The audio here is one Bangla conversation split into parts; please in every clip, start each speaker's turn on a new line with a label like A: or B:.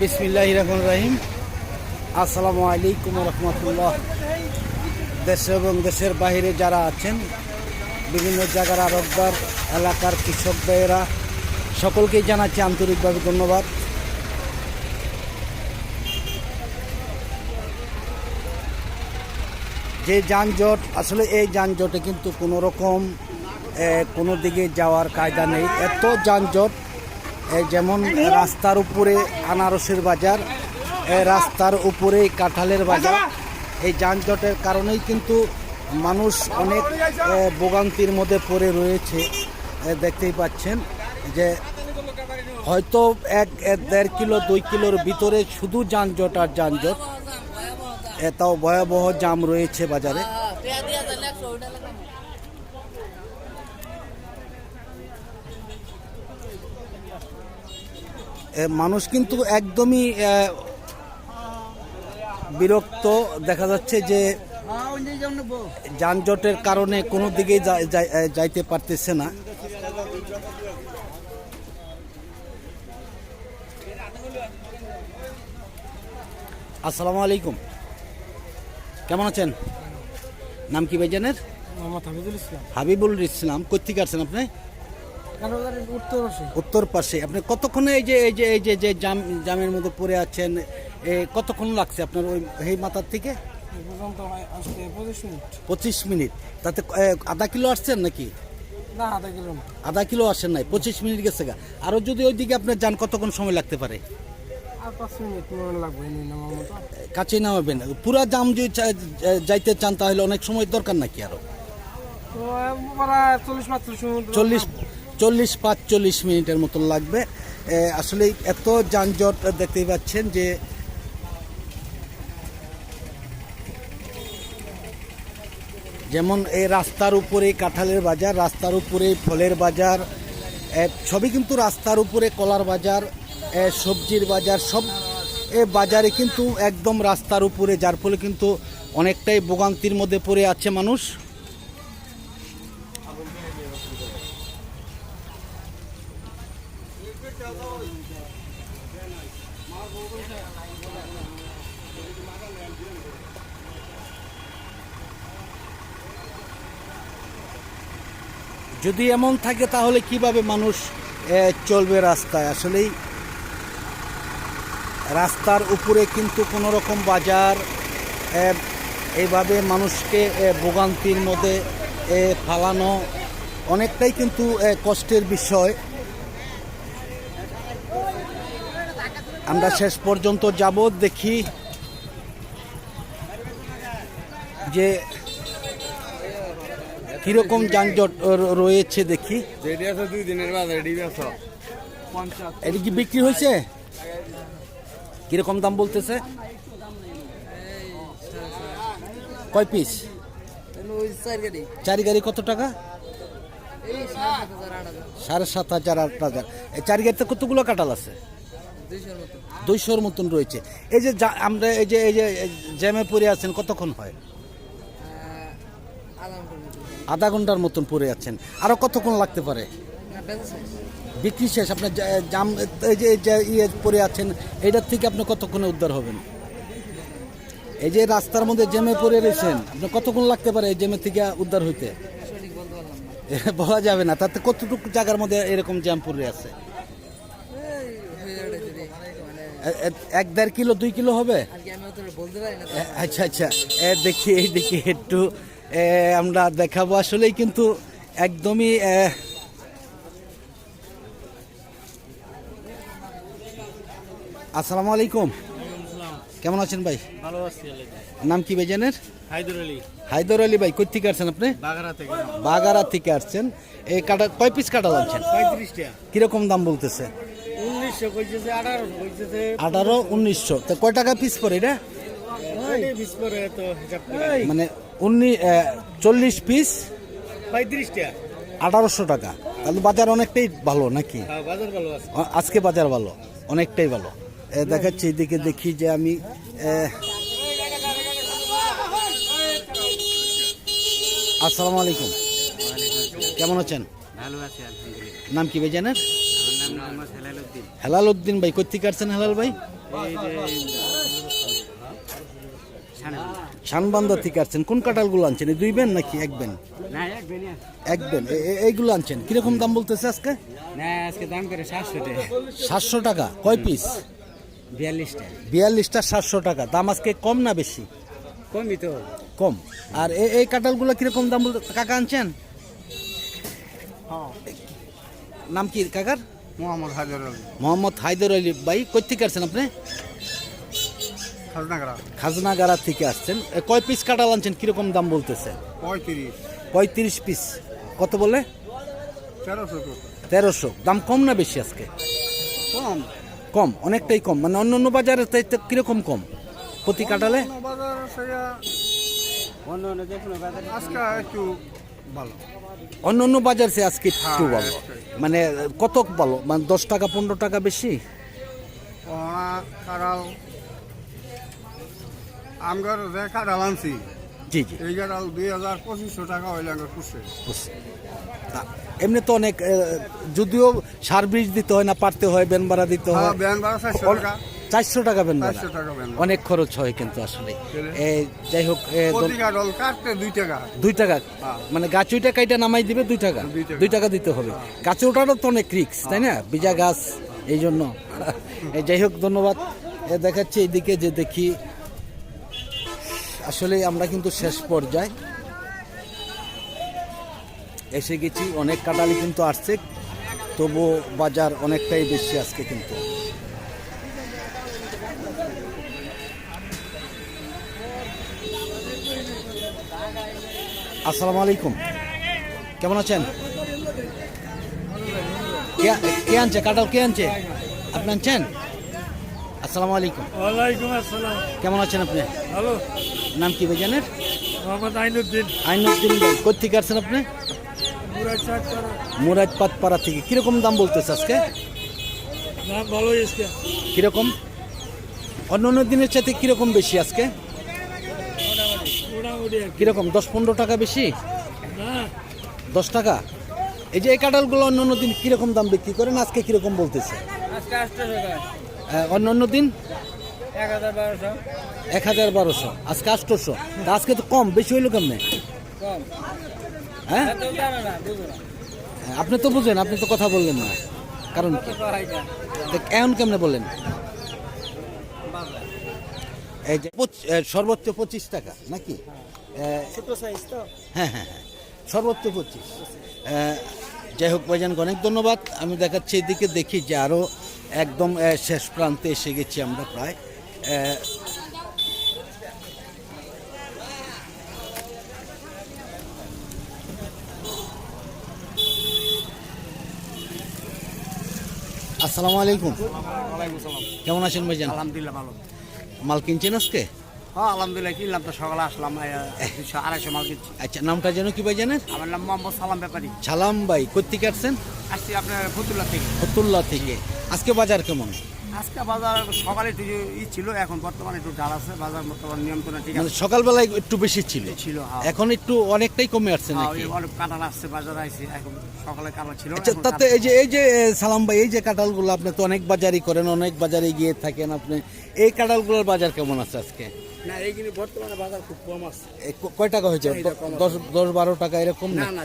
A: বিসমিল্লাহ রহমান রাহিম। আসসালামু আলাইকুম রহমতুল্লাহ। দেশ এবং দেশের বাইরে যারা আছেন, বিভিন্ন জায়গার আরবদার, এলাকার কৃষক ভাইয়েরা, সকলকেই জানাচ্ছি আন্তরিকভাবে ধন্যবাদ। যে যানজট, আসলে এই যানজটে কিন্তু কোনো রকম কোনো দিকে যাওয়ার কায়দা নেই। এত যানজট যেমন রাস্তার উপরে আনারসের বাজার রাস্তার উপরে কাঁঠালের বাজার। এই যানজটের কারণেই কিন্তু মানুষ অনেক ভোগান্তির মধ্যে পড়ে রয়েছে। দেখতেই পাচ্ছেন যে হয়তো এক দেড় কিলো, দুই কিলোর ভিতরে শুধু যানজট আর যানজট। এটাও ভয়াবহ জাম রয়েছে বাজারে। মানুষ কিন্তু একদমই বিরক্ত। দেখা যাচ্ছে যে যানজটের কারণে কোনো দিকেই যাইতে পারতেছে না। আসসালামু আলাইকুম। কেমন আছেন? নাম কি ভাইজানের?
B: মোহাম্মদ হামিদুল ইসলাম।
A: হাবিবুল ইসলাম। কোথেকে আসছেন আপনি?
B: উত্তর
A: পাশে। আপনি কতক্ষণে এই যে এই যে এই যে যে জাম জামের মধ্যে পড়ে আছেন কতক্ষণ লাগছে আপনার ওই এই মাথার থেকে?
B: পঁচিশ মিনিট।
A: তাতে আধা কিলো আসছেন নাকি?
B: না আধা কিলোমিটার
A: আধা কিলো আসেন নাই পঁচিশ মিনিট গেছে গা। আরও যদি ওইদিকে আপনার যান কতক্ষণ সময় লাগতে পারে? কাছে নামাবেন। পুরা জাম যদি যাইতে চান তাহলে অনেক সময় দরকার নাকি
B: আরও? চল্লিশ
A: চল্লিশ চল্লিশ পাঁচচল্লিশ মিনিটের মতন লাগবে। আসলে এত যানজট দেখতেই পাচ্ছেন যে যেমন এই রাস্তার উপরে কাঁঠালের বাজার, রাস্তার উপরে ফলের বাজার সবই কিন্তু রাস্তার উপরে কলার বাজার সবজির বাজার, সব এ বাজারে কিন্তু একদম রাস্তার উপরে, যার ফলে কিন্তু অনেকটাই ভোগান্তির মধ্যে পড়ে আছে মানুষ। যদি এমন থাকে তাহলে কীভাবে মানুষ চলবে রাস্তায়? আসলেই রাস্তার উপরে কিন্তু কোনো রকম বাজার এইভাবে মানুষকে ভোগান্তির মধ্যে ফালানো অনেকটাই কিন্তু কষ্টের বিষয়। আমরা শেষ পর্যন্ত যাব দেখি যে কীরকম যানজট র- রয়েছে দেখি। এটা কি বিক্রি হয়েছে? কীরকম দাম বলতেছে? কয় পিস? চারি গাড়ি। কত টাকা? সাড়ে সাত হাজার আট হাজার। এই চারি গাড়িতে কতগুলো কাটাল আছে? দুইশোর মতন। রয়েছে। এই যে আমরা এই যে এই যে জ্যামে পড়ে আছেন কতক্ষণ হয়? আধা ঘণ্টার মতন। পড়ে আছেন। আরও কতক্ষণ লাগতে পারে? বিক্রি শেষ। আপনার জাম এই যে ইয়ে পড়ে আছেন এইটার থেকে আপনি কতক্ষণে উদ্ধার হবেন? এই যে রাস্তার মধ্যে জ্যামে পড়ে রয়েছেন আপনি কতক্ষণ লাগতে পারে এই জ্যামের থেকে উদ্ধার হইতে? বলা যাবে না। তাতে কতটুকু জায়গার মধ্যে এরকম জ্যাম পড়ে আছে এ- এ- এক দেড় কিলো দুই কিলো হবে? আচ্ছা আচ্ছা। এ, দেখি এই দিকে একটু। আমরা দেখাবো। আসলেই কিন্তু একদমই আসসালামু আলাইকুম। কেমন আছেন ভাই?
C: ভালো আছি
A: নাম কি বেজেনের
C: হায়দর আলী।
A: হায়দর আলী ভাই কই থেকে আসছেন আপনি?
C: বাগারা থেকে।
A: বাগারা থেকে আসছেন। এই কাটা কয় পিস কাটা
C: পঁয়ত্রিশ
A: কীরকম দাম বলতেছে? আঠারো উনিশশো। তো কয় টাকা পিস পড়ে এটা? মানে উনিশ চল্লিশ পিস
C: পঁয়ত্রিশ টাকা।
A: আঠারোশো টাকা। তাহলে বাজার অনেকটাই ভালো নাকি?
C: হ্যাঁ বাজার ভালো আছে।
A: আ- আজকে বাজার ভালো অনেকটাই ভালো। দেখাচ্ছি এদিকে দেখি যে আমি আসসালামু আলাইকুম। কেমন আছেন?
C: ভালো আছি আলহামদুলিল্লাহ।
A: নাম কি ভাই
C: হেলাল উদ্দিন
A: ভাই কোথেকে আসছেন হেলাল ভাই? শানবান্দা থেকে আসছেন। কোন কাঁঠালগুলো আনছেন? দুই বেন নাকি এক বেন?
D: না এক বেনি।
A: এইগুলো আনছেন। কীরকম দাম বলতেছে আজকে?
D: সাতশো টাকা।
A: কয় পিস
D: বিয়াল্লিশটা
A: বিয়াল্লিশটা সাতশো টাকা। দাম আজকে কম না বেশি?
D: কমই তো
A: কম। আর এই কাঁঠালগুলো কীরকম দাম বলতে কাকা আনছেন? নাম কি কাকার?
B: মোহাম্মদ হাজার
A: মোহাম্মদ হায়দর আলী। ভাই কই থেকে আসছেন আপনি?
B: খাজনাগড়া
A: খাজনাগাড়া থেকে আসছেন। কয় পিস কাঁঠাল আনছেন? কীরকম দাম বলতেছে?
B: পঁয়ত্রিশ।
A: পঁয়ত্রিশ পিস। কত বলে?
B: তেরোশো
A: তেরোশো। দাম কম না বেশি আজকে?
B: কম।
A: কম অনেকটাই কম। মানে অন্য অন্য বাজারে চাইতে কীরকম কম? প্রতি কাঁঠালে?
B: বাজার সেয়া
D: অন্য অন্য যে কোনো বাজারে
B: আজকে একটু ভালো।
A: অন্য অন্য বাজার সে আজকে একটু ভালো। মানে কত ভালো? মানে দশ টাকা পনেরো টাকা বেশি?
B: আমগার যে আনছি
A: জি জি।
B: এই দুই হাজার পঁচিশশো টাকা হইলে আমার পুষে
A: এমনি তো অনেক যদিও সার বীজ দিতে হয় না পারতে হয় বেন ভাড়া দিতে হয়
B: হ্যাঁ। চারশো টাকা।
A: চারশো টাকা বেন অনেক খরচ হয় কিন্তু আসলে। যাই হোক
B: দুই টাকা। হ্যাঁ।
A: মানে গাছ ওইটা কাইটা নামাই দিবে দুই টাকা।
B: দুই টাকা।
A: দিতে হবে। গাছ ওঠাটা তো অনেক রিক্স তাই না? বিজা গাছ এই জন্য। যাই হোক ধন্যবাদ। দেখাচ্ছি এইদিকে যে দেখি আসলে আমরা কিন্তু শেষ পর্যায়ে। এসে গেছি অনেক কাটালি কিন্তু আসছে। তবু বাজার অনেকটাই বেশি আজকে কিন্তু। আসসালামু আলাইকুম। কেমন আছেন? কে- আনছে? কাটাল কে আনছে? আপনি আনছেন? আসসালামু আলাইকুম।
B: ওয়ালাইকুম আসসালাম।
A: কেমন আছেন আপনি?
B: হ্যালো
A: নাম কি ভাইজানের?
B: মোহাম্মদ আইনুদ্দিন।
A: আইনুদ্দিন ভাই কোথেকে আসছেন আপনি?
B: মুরাদ
A: পাতপাড়া থেকে। কীরকম দাম বলতেছে আজকে?
B: নাম ভালো এসকে
A: কীরকম? অন্য অন্য দিনের সাথে কীরকম বেশি আজকে? কীরকম? দশ পনেরো টাকা বেশি? দশ টাকা? এই যে এই কাঁঠালগুলো অন্য অন্য দিন কীরকম দাম বিক্রি করেন? আজকে কীরকম বলতেছে? অন্য অন্য দিন?
D: এক হাজার বারোশো।
A: আজকে তা আজকে তো কম বেশি হইল কেমনে?
D: কম।
A: হ্যাঁ?
D: না
A: আপনি তো বুঝেন আপনি তো কথা বললেন না। কারণ কি? এখন কেমনে বললেন এই যে সর্বোচ্চ পঁচিশ টাকা নাকি? হ্যাঁ হ্যাঁ হ্যাঁ সর্বোচ্চ পঁচিশ। যাই হোক ভাইজানকে অনেক ধন্যবাদ। আমি দেখাচ্ছি এদিকে দেখি যে আরও একদম শেষ প্রান্তে এসে গেছি আমরা প্রায়। আসসালামু আলাইকুম। কেমন আছেন ভাইজান?
D: আলহামদুলিল্লাহ ভালো।
A: মাল কিনছেন আজকে?
D: হ্যাঁ আলহামদুলিল্লাহ কিনলাম তো সকালে আসলাম দুশো আড়াইশো মাল কিনছি।
A: আচ্ছা নামটা যেন কি ভাই জানেন?
D: আমার নাম মোহাম্মদ সালাম ব্যাপারী।
A: সালাম ভাই কোথেকে আসছেন?
D: আসছি আপনার ফতুল্লা থেকে।
A: ফতুল্লা থেকে। আজকে বাজার কেমন?
D: আজকে বাজার সকালে একটু ই ছিল এখন বর্তমানে একটু ডাল আছে বাজার বর্তমান নিয়ন্ত্রণে ঠিক
A: মানে
D: আছে।
A: সকালবেলায় একটু বেশি ছিল।
D: ছিল হ্যাঁ।
A: এখন একটু অনেকটাই কমে আসছে
D: হ্যাঁ,
A: নাকি?
D: অনেক কাঁটাল আসছে বাজার আসছে এখন সকালে কাঁটাল ছিল
A: আচ্ছা তাতে এই যে এই যে সালাম ভাই এই যে কাঁঠালগুলো আপনি তো অনেক বাজারই করেন অনেক বাজারে গিয়ে থাকেন আপনি এই কাঁঠালগুলোর বাজার কেমন আছে আজকে?
D: না এইগুলি বর্তমানে বাজার খুব কম আছে।
A: কয় টাকা হয়েছে। দশ দশ বারো টাকা এরকম
D: না?
A: না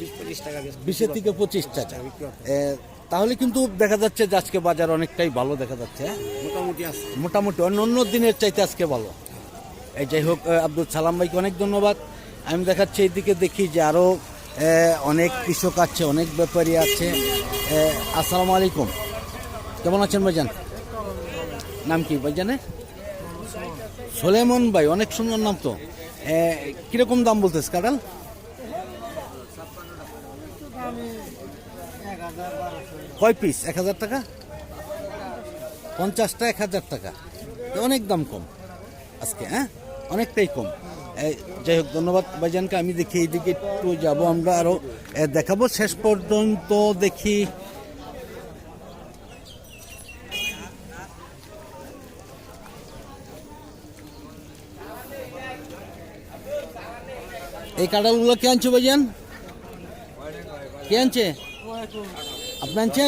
D: বিশ পঁচিশ টাকা
A: বিশের থেকে পঁচিশ টাকা।
D: বিক্রি হচ্ছে।
A: এ, তাহলে কিন্তু দেখা যাচ্ছে যে আজকে বাজার অনেকটাই ভালো দেখা যাচ্ছে হ্যাঁ?
D: মোটামুটি আছে
A: মোটামুটি অন্য অন্য দিনের চাইতে আজকে ভালো। এই যাই হোক আব্দুল সালাম ভাইকে অনেক ধন্যবাদ। আমি দেখাচ্ছি এইদিকে দেখি যে আরও অনেক কৃষক আছে অনেক ব্যাপারী আছে। আসসালামু আলাইকুম। কেমন আছেন ভাইজান? নাম কি ভাইজানের সোলেমন। ভাই অনেক সুন্দর নাম তো। কীরকম দাম বলতেছে কাঁঠাল? কয় পিস এক হাজার টাকা? পঞ্চাশটা এক হাজার টাকা। অনেক দাম কম আজকে হ্যাঁ? অনেকটাই কম। যাই হোক, ধন্যবাদ ভাইজানকে। আমি দেখি এইদিকে একটু যাব আমরা আরও দেখাবো। শেষ পর্যন্ত দেখি। এই কাঁঠালগুলো কে আনছো ভাইজান? কে আনছে? আপনি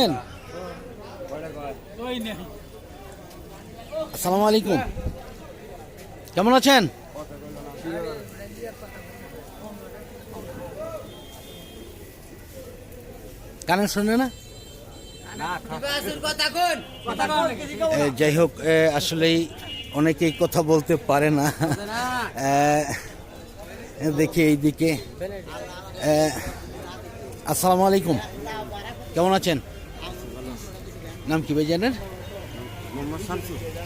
A: আসসালামু আলাইকুম। কেমন আছেন? কানে শোনে না? যাই হোক আসলেই অনেকেই কথা বলতে পারে না। দেখি এইদিকে। আসসালামু আলাইকুম। কেমন আছেন? নাম কি ভাই জানেন?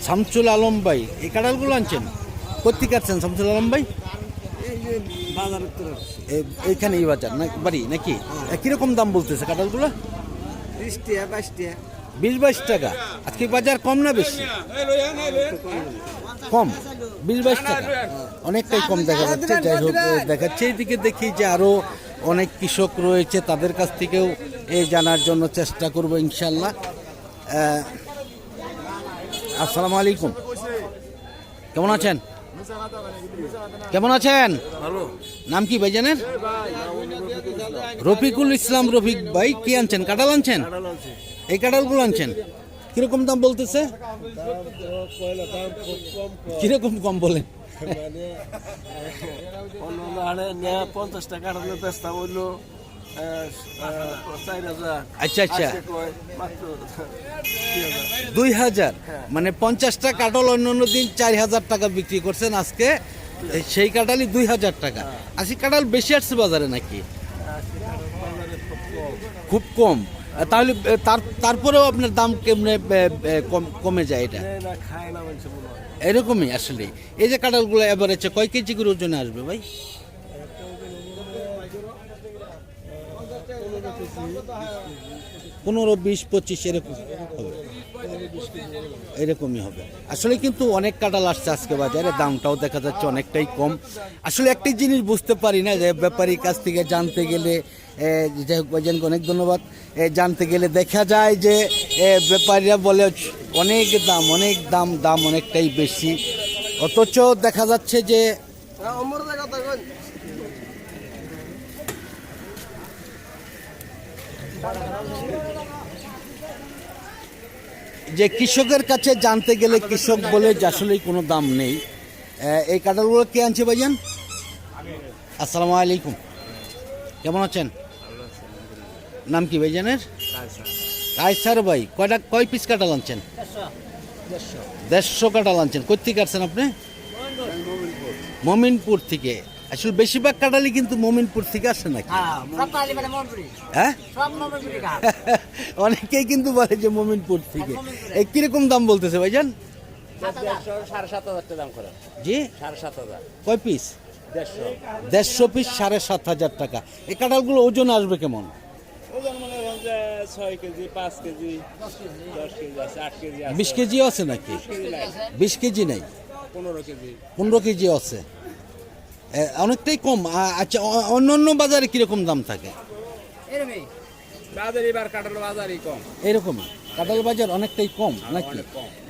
A: শামসুল। আলম ভাই। এই কাঁঠালগুলো আনছেন? কোথেকে আসছেন শামসুল আলম ভাই? এইখানে এই বাজার না বাড়ি নাকি? এ, কীরকম দাম বলতেছে কাঁঠালগুলো?
D: বিশ টাকা বাইশ টাকা।
A: বিশ বাইশ টাকা। আজকে বাজার কম না বেশি? কম। বিশ বাইশ টাকা। অনেকটাই কম দেখা যাচ্ছে। যাই হোক দেখাচ্ছে। এইদিকে দেখি যে আরও অনেক কৃষক রয়েছে তাদের কাছ থেকেও এই জানার জন্য চেষ্টা করব ইনশাল্লাহ। আসসালামু আলাইকুম। কেমন আছেন? কেমন আছেন? নাম কি ভাইজানের? রফিকুল ইসলাম। রফিক ভাই কি আনছেন? কাঁঠাল আনছেন? এই কাঁঠালগুলো আনছেন? কীরকম দাম বলতেছে? কীরকম কম বলেন?
C: অন্য হাড়ে পঞ্চাশ টাকা হলে হইল
A: আচ্ছা আচ্ছা।
C: দুই হাজার।
A: মানে পঞ্চাশটা কাঁঠাল অন্য অন্য দিন চার হাজার টাকা বিক্রি করছেন আজকে। সেই কাঁঠালই দুই হাজার টাকা। আজকে কাঁঠাল বেশি আসছে বাজারে নাকি?
C: খুব কম।
A: তাহলে তার তারপরেও আপনার দাম কেমনে কম- কমে যায় এটা?
C: খায় না মনে হয়
A: এরকমই আসলে। এই যে কাঁঠালগুলো আছে কয় কেজি করে ওজনে আসবে ভাই? পনেরো, বিশ, পঁচিশ, এরকম হবে। এরকমই হবে। আসলে কিন্তু অনেক কাঁঠাল আসছে আজকে বাজারে, দামটাও দেখা যাচ্ছে অনেকটাই কম। আসলে একটাই জিনিস বুঝতে পারি না যে ব্যাপারীর কাছ থেকে জানতে গেলে যাই হোক ভাইজানকে অনেক ধন্যবাদ। জানতে গেলে দেখা যায় যে ব্যাপারীরা বলে, অনেক দাম অনেক দাম দাম অনেকটাই বেশি। অথচ দেখা যাচ্ছে যে যে কৃষকের কাছে জানতে গেলে কৃষক বলে যে আসলেই কোনো দাম নেই। এই কাঁঠালগুলো কে আনছে ভাইজান? আসসালামু আলাইকুম। কেমন আছেন? নাম কি ভাইজানের? কায়সার ভাই। কয়টা, কয় পিস কাঁঠাল আনছেন? দেড়শো। কাঁঠাল আনছেন। কোথেকে আসছেন আপনি? মমিনপুর থেকে। আসলে বেশিরভাগ কাঁঠালই কিন্তু মমিনপুর থেকে আসে নাকি? হ্যাঁ অনেকেই কিন্তু বলে যে মমিনপুর থেকে। এই কীরকম দাম বলতেছে ভাইজান?
C: সাড়ে সাত হাজার টাকা দাম করে।
A: জি?
C: সাড়ে সাত হাজার।
A: কয় পিস
C: দেড়শো।
A: দেড়শো পিস সাড়ে সাত হাজার টাকা। এই কাঁঠালগুলো ওজন আসবে কেমন?
C: মনে ছয় কেজি পাঁচ কেজি দশ কেজি। আছে
A: বিশ নাকি? বিশ কেজি নেই?
C: পনেরো কেজি।
A: পনেরো কেজি আছে। অনেকটাই কম। আচ্ছা অন্য অন্য বাজারে কীরকম দাম থাকে?
C: বাজার এবার কাটার বাজারই কম।
A: এরকমই কাঁঠাল বাজার অনেকটাই কম নাকি?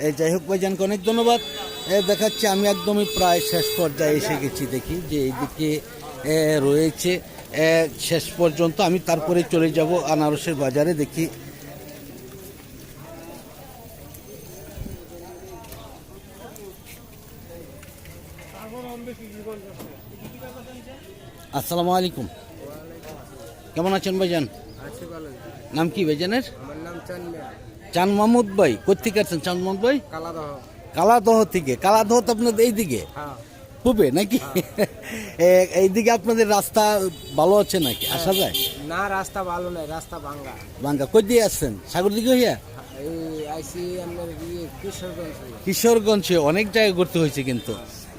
A: এই যাই হোক ভাইজানকে অনেক ধন্যবাদ। দেখাচ্ছি আমি একদমই প্রায় শেষ পর্যায়ে এসে গেছি দেখি যে এইদিকে রয়েছে। শেষ পর্যন্ত আমি তারপরে চলে যাব আনারসের বাজারে দেখি আসসালামু আলাইকুম। কেমন আছেন ভাইজান? নাম কি ভাইজানের? চান মাহমুদ ভাই কোথেকে আছেন চান মাহমুদ ভাই?
D: কালাদহ।
A: কালাদহ থেকে। কালাদহ তো আপনাদের এইদিকে?
D: হ্যাঁ।
A: খুবে নাকি? এ- এইদিকে আপনাদের রাস্তা ভালো আছে নাকি? আসা যায়?
D: না রাস্তা ভালো নাই রাস্তা ভাঙ্গা।
A: বাঙ্গা কই দিয়ে আসছেন? সাগর দিকে হইয়া?
D: এই আইসি আপনার ইয়ে কিশোরগঞ্জ
A: কিশোরগঞ্জে অনেক জায়গায় ঘুরতে হয়েছে কিন্তু।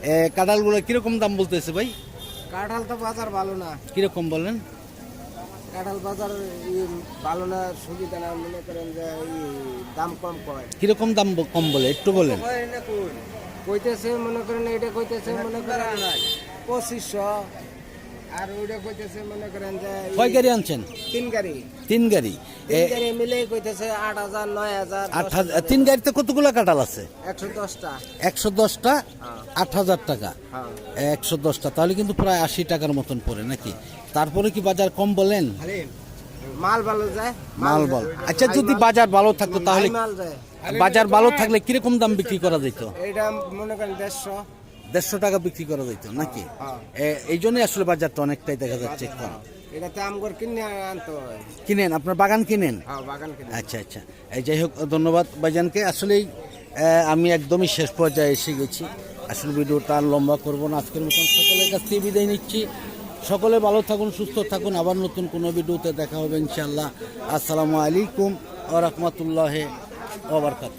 A: এ, কাঁঠালগুলো কীরকম দাম বলতেছে ভাই?
D: কাঁঠাল তো বাজার ভালো না।
A: কীরকম বলেন?
D: কাঁঠাল বাজার ভালো না সুবিধা না মনে করেন যে দাম কম কয়
A: কীরকম দাম কম বলে একটু বলেন।
D: কইতেছে মনে করেন এটা কইতেছে মনে করেন পঁচিশশো। আর ওইটা কইতেছে মনে করেন যে
A: কয় গাড়ি আনছেন?
D: তিন গাড়ি।
A: তিন গাড়ি।
D: তিন গাড়ি মিলে কইতেছে
A: তিন গাড়িতে কতগুলো কাঁঠাল আছে?
D: একশো দশটা।
A: একশো দশটা আট হাজার টাকা।
D: হ্যাঁ।
A: একশো দশটা তাহলে কিন্তু প্রায় আশি টাকার মতন পড়ে নাকি? তারপরে কি বাজার কম বলেন?
D: মাল ভালো যায়
A: মাল বল আচ্ছা যদি বাজার ভালো থাকতো তাহলে
D: মাল
A: বাজার ভালো থাকলে কীরকম দাম বিক্রি করা যেত?
D: এটা মনে করেন দেড়শো।
A: দেড়শো টাকা বিক্রি করা যেত নাকি?
D: হ্যাঁ।
A: এই জন্যই আসলে বাজারটা অনেকটাই দেখা যাচ্ছে কম
D: এটাতে আমগর কিনে আনতে
A: কিনেন? আপনার বাগান কিনেন?
D: হ্যাঁ বাগান
A: আচ্ছা আচ্ছা। এই যাই হোক ধন্যবাদ ভাইজানকে। আসলেই আমি একদমই শেষ পর্যায়ে এসে গেছি। আসলে ভিডিওটা আর লম্বা করব না। আজকের মতন সকলের কাছ থেকে বিদায় নিচ্ছি। সকলে ভালো থাকুন সুস্থ থাকুন। আবার নতুন কোনো ভিডিওতে দেখা হবে ইনশাল্লাহ আসসালামু আলাইকুম ও রহমতুল্লাহ ওবরকাত